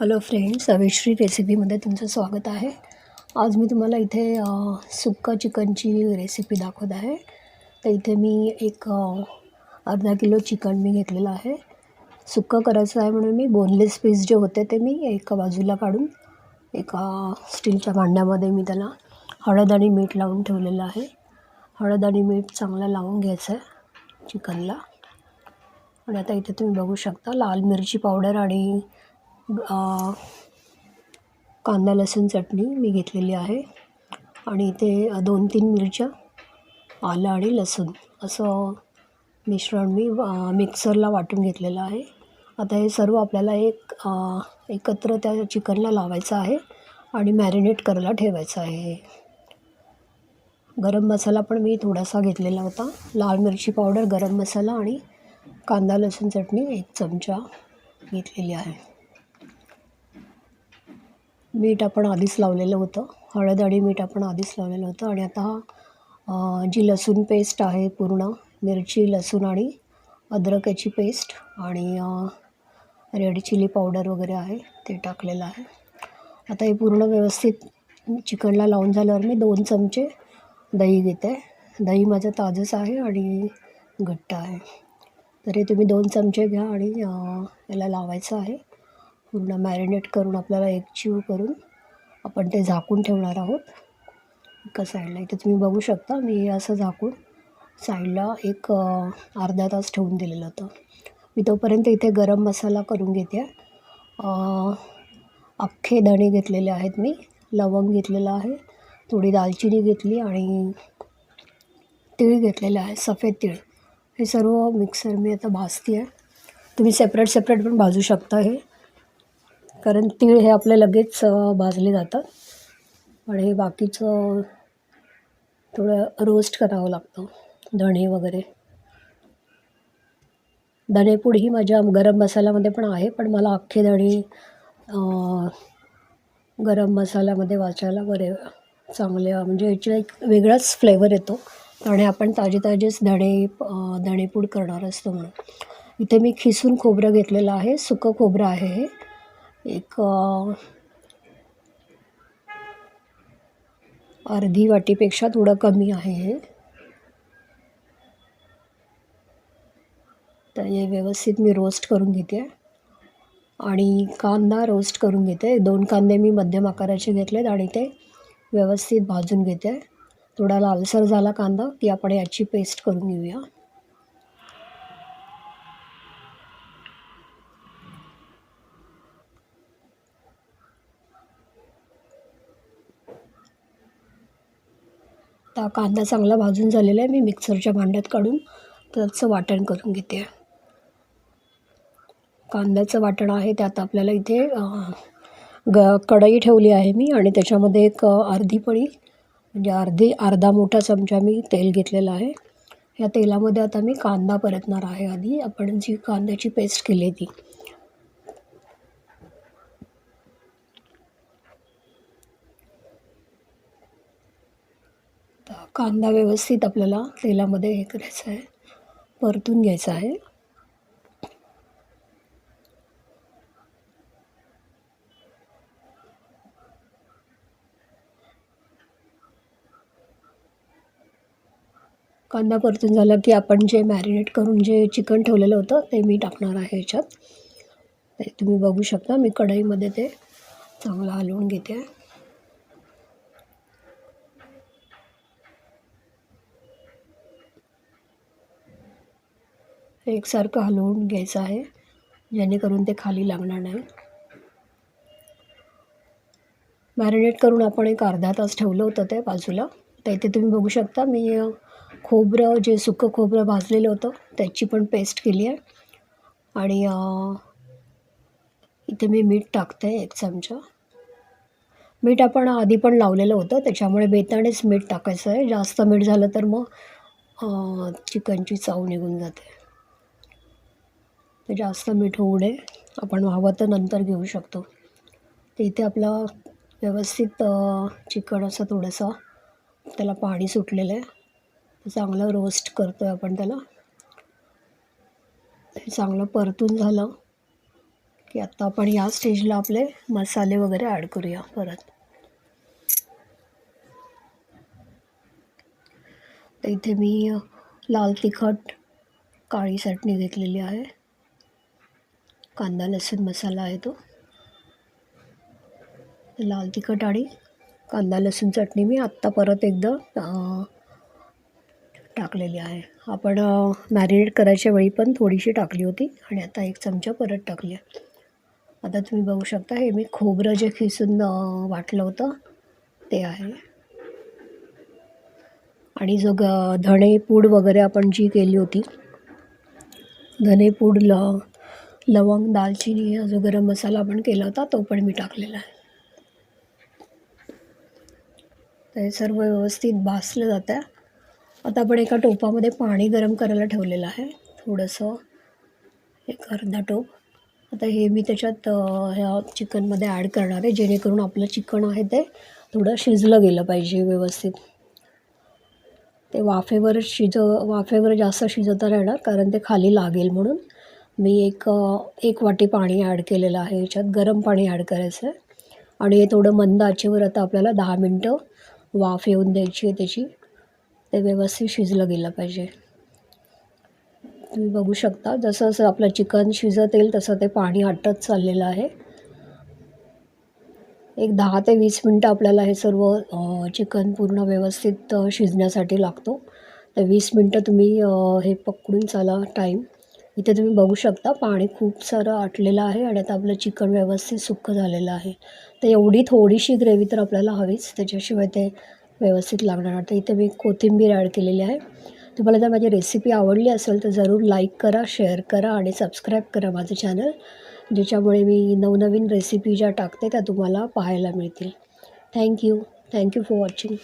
Hello friends अविश्री रेसिपीमध्ये तुमचं स्वागत आहे. आज मी तुम्हाला इथे सुक्का चिकनची रेसिपी दाखवत आहे. तर इथे मी एक अर्धा किलो चिकन मी घेतलेलं आहे. सुक्का करायचं आहे म्हणून मी बोनलेस पीस जे होते ते मी एका बाजूला काढून एका स्टीलच्या भांड्यामध्ये मी त्याला हळद आणि मीठ लावून ठेवलेलं आहे. हळद आणि मीठ चांगलं लावून घ्यायचं आहे चिकनला. आणि आता इथे तुम्ही बघू शकता लाल मिरची पावडर आणि कांदा लसूण चटणी मी घेतलेली आहे. आणि इथे दोन तीन मिरच्या आलं आणि लसूण. असं मिश्रण मी मिक्सरला वाटून घेतलेलं आहे. आता हे सर्व आपल्याला एक एकत्र त्या चिकनला लावायचं आहे आणि मॅरिनेट करायला ठेवायचं आहे गरम मसाला पण मी थोडासा घेतलेला होता. लाल मिरची पावडर गरम मसाला आणि कांदा लसूण चटणी एक चमचा घेतलेली आहे. मीठ आपण आधीच लावलेलं होतं. हळद आणि मीठ आपण आधीच लावलेलं होतं. आणि आता जी लसूण पेस्ट आहे पूर्ण मिरची लसूण आणि अद्रक याची पेस्ट आणि रेड चिली पावडर वगैरे आहे ते टाकलेलं आहे. आता हे पूर्ण व्यवस्थित चिकनला लावून झाल्यावर मी दोन चमचे दही घेते. दही माझं ताजंच आहे आणि घट्ट आहे. तर हे तुम्ही दोन चमचे घ्या आणि याला लावायचं आहे. पूर्ण मॅरिनेट करून आपल्याला एक चिव करून आपण ते झाकून ठेवणार आहोत. एका साईडला इथे तुम्ही बघू शकता मी हे असं झाकून साईडला एक अर्धा तास ठेवून दिलेलं होतं. मी तोपर्यंत इथे गरम मसाला करून घेते. अख्खे धणे घेतलेले आहेत मी. लवंग घेतलेलं आहे थोडी दालचिनी घेतली आणि तीळ घेतलेलं आहे सफेद तीळ. हे सर्व मिक्सर मी आता भाजते आहे तुम्ही सेपरेट सेपरेट पण भाजू शकता हे. कारण तीळ हे आपले लगेच भाजले जातात आणि हे बाकीचं थोडं रोस्ट करावं लागतं. धणे वगैरे. धणेपूड ही माझ्या गरम मसाल्यामध्ये पण आहे पण मला अख्खे धणे गरम मसाल्यामध्ये वाचायला बरे चांगले म्हणजे याचे एक वेगळाच फ्लेवर येतो. आणि आपण ताजे ताजेच धणे धणेपूड करणार असतो म्हणून. इथे मी खिसून खोबरं घेतलेलं आहे सुकं खोबरं आहे हे. एक अर्धी वाटीपेक्षा थोडं कमी आहे हे. तर हे व्यवस्थित मी रोस्ट करून घेते. आणि कांदा रोस्ट करून घेते. दोन कांदे मी मध्यम आकाराचे घेतलेत आणि ते व्यवस्थित भाजून घेते. थोडा लालसर झाला कांदा की आपण याची पेस्ट करून घेऊया. आता कांदा चांगला भाजून झालेला आहे. मी मिक्सरच्या भांड्यात काढून त्याचं वाटण करून घेते. कांद्याचं वाटण आहे त्यात आपल्याला इथे ग कढई ठेवली आहे मी आणि त्याच्यामध्ये एक अर्धी पळी म्हणजे अर्धी अर्धा मोठा चमचा मी तेल घेतलेलं आहे. या तेलामध्ये आता मी कांदा परतणार आहे आधी. आपण जी कांद्याची पेस्ट केली ती तर कांदा व्यवस्थित आपल्याला तेलामध्ये हे करायचं आहे. परतून घ्यायचा आहे. कांदा परतून झाला की आपण जे मॅरिनेट करून जे चिकन ठेवलेलं होतं ते मी टाकणार आहे याच्यात ते तुम्ही बघू शकता. मी कढईमध्ये ते चांगलं हलवून घेते आहे एकसारखं हलवून घ्यायचं आहे जेणेकरून ते खाली लागणार नाही. मॅरिनेट करून आपण एक अर्धा तास ठेवलं होतं ते बाजूला. तर इथे तुम्ही बघू शकता मी खोबरं जे सुकं खोबरं भाजलेलं होतं त्याची पण पेस्ट केली आहे. आणि इथे मी मीठ टाकते एक चमचा. मीठ आपण आधी पण लावलेलं होतं त्याच्यामुळे बेतानेच मीठ टाकायचं आहे. जास्त मीठ झालं तर मग चिकनची चव निघून जाते. ते जास्त मीठ होऊ नये आपण हवं तर नंतर घेऊ शकतो. तर इथे आपला व्यवस्थित चिकन असं थोडंसं त्याला पाणी सुटलेलं आहे. चांगलं रोस्ट करतो आहे आपण त्याला. हे चांगलं परतून झालं की आत्ता आपण या स्टेजला आपले मसाले वगैरे ॲड करूया परत. तर इथे मी लाल तिखट काळी चटणी घेतलेली आहे. कांदा लसूण मसाला आहे तो. लाल तिखट आणि कांदा लसूण चटणी मी आत्ता परत एकदा टाकलेली आहे. आपण मॅरिनेट करायच्या वेळी पण थोडीशी टाकली होती आणि आता एक चमचा परत टाकली आहे. आता तुम्ही बघू शकता हे मी खोबरं जे खिसून वाटलं होतं ते आहे. आणि जो ग धणे पूड वगैरे आपण जी केली होती धणे पूड ल लवंग दालचिनी हा जो गरम मसाला आपण केला होता तो पण मी टाकलेला आहे. ते सर्व व्यवस्थित भासलं जातं आहे. आता आपण एका टोपामध्ये पाणी गरम करायला ठेवलेलं आहे. थोडंसं एक अर्धा टोप. आता हे मी त्याच्यात ह्या चिकनमध्ये ॲड करणार आहे जेणेकरून आपलं चिकन आहे ते थोडं शिजलं गेलं पाहिजे व्यवस्थित. ते वाफेवर शिज वाफेवर जास्त शिजवता नाही येणार कारण ते खाली लागेल म्हणून. मी एक एक वाटी पाणी ॲड केलेलं आहे. याच्यात गरम पाणी ॲड करायचं आहे आणि हे थोडं मंद आचेवर आता आपल्याला दहा मिनटं वाफ येऊन द्यायची आहे त्याची. ते व्यवस्थित शिजलं गेलं पाहिजे. तुम्ही बघू शकता जसं जसं आपलं चिकन शिजत येईल तसं ते पाणी आटत चाललेलं आहे. एक दहा ते वीस मिनटं आपल्याला हे सर्व चिकन पूर्ण व्यवस्थित शिजण्यासाठी लागतो. तर वीस मिनटं तुम्ही हे पकडून चाला टाईम इथे तुम्ही बघू शकता पाणी खूप सारं आटलेलं आहे आणि आता आपलं चिकन व्यवस्थित सुक्कं झालेलं आहे. तर एवढी थोडीशी ग्रेव्ही तर आपल्याला हवीच त्याच्याशिवाय ते व्यवस्थित लागणार तर इथे मी कोथिंबीर ॲड केलेली आहे. तुम्हाला जर माझी रेसिपी आवडली असेल तर जरूर लाईक करा शेअर करा आणि सबस्क्राईब करा माझं चॅनल ज्याच्यामुळे मी नवनवीन रेसिपी ज्या टाकते त्या तुम्हाला पाहायला मिळतील. Thank you thank you for watching.